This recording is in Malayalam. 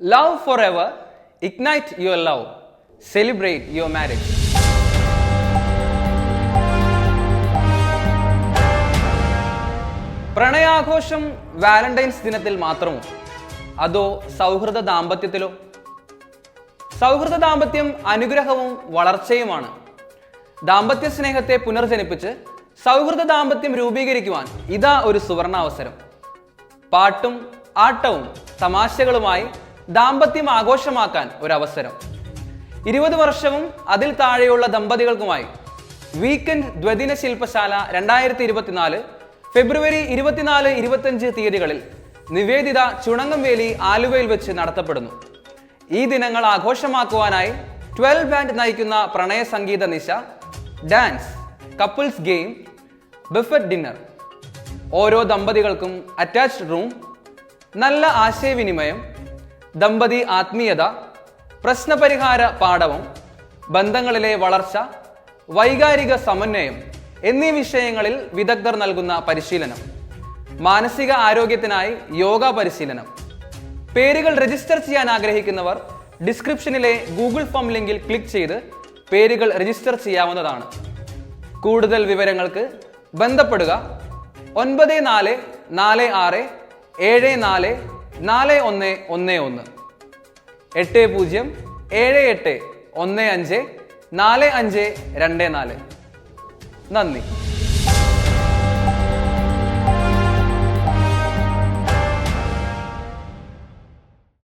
Love forever, ignite your love, celebrate your marriage. പ്രണയാഘോഷം വാലന്റൈൻസ് ദിനത്തിൽ മാത്രമോ? അതോ സൗഹൃദ ദാമ്പത്യത്തിലോ? സൗഹൃദ ദാമ്പത്യം അനുഗ്രഹവും വളർച്ചയുമാണ്. ദാമ്പത്യ സ്നേഹത്തെ പുനർജനിപ്പിച്ച് സൗഹൃദ ദാമ്പത്യം രൂപീകരിക്കുവാൻ ഇതാ ഒരു സുവർണാവസരം. പാട്ടും ആട്ടവും തമാശകളുമായി ദാമ്പത്യം ആഘോഷമാക്കാൻ ഒരു അവസരം ഇരുപത് വർഷവും അതിൽ താഴെയുള്ള ദമ്പതികൾക്കുമായി വീക്കെൻഡ് ദ്വദിന ശില്പശാല രണ്ടായിരത്തി ഇരുപത്തിനാല് ഫെബ്രുവരി ഇരുപത്തിനാല് ഇരുപത്തഞ്ച് തീയതികളിൽ നിവേദിത ചുണങ്ങംവേലി ആലുവയിൽ വെച്ച് നടത്തപ്പെടുന്നു. ഈ ദിനങ്ങൾ ആഘോഷമാക്കുവാനായി ട്വൽവ് ബാൻഡ് നയിക്കുന്ന പ്രണയ സംഗീത നിശ dance couples game buffet dinner ഓരോ ദമ്പതികൾക്കും അറ്റാച്ച്ഡ് റൂം നല്ല ആശയവിനിമയം ദമ്പതി ആത്മീയത പ്രശ്നപരിഹാര പാഠവും ബന്ധങ്ങളിലെ വളർച്ച വൈകാരിക സമന്വയം എന്നീ വിഷയങ്ങളിൽ വിദഗ്ധർ നൽകുന്ന പരിശീലനം മാനസിക ആരോഗ്യത്തിനായി യോഗ പരിശീലനം. പേരുകൾ രജിസ്റ്റർ ചെയ്യാൻ ആഗ്രഹിക്കുന്നവർ ഡിസ്ക്രിപ്ഷനിലെ ഗൂഗിൾ ഫോം ലിങ്കിൽ ക്ലിക്ക് ചെയ്ത് പേരുകൾ രജിസ്റ്റർ ചെയ്യാവുന്നതാണ്. കൂടുതൽ വിവരങ്ങൾക്ക് ബന്ധപ്പെടുക ഒൻപത് നാല് നാല് ആറ് ഏഴ് നാല് നാല് ഒന്ന് ഒന്ന് ഒന്ന്. എട്ട് പൂജ്യം ഏഴ് എട്ട് ഒന്ന് അഞ്ച് നാല് അഞ്ച് രണ്ട് നാല്. നന്ദി.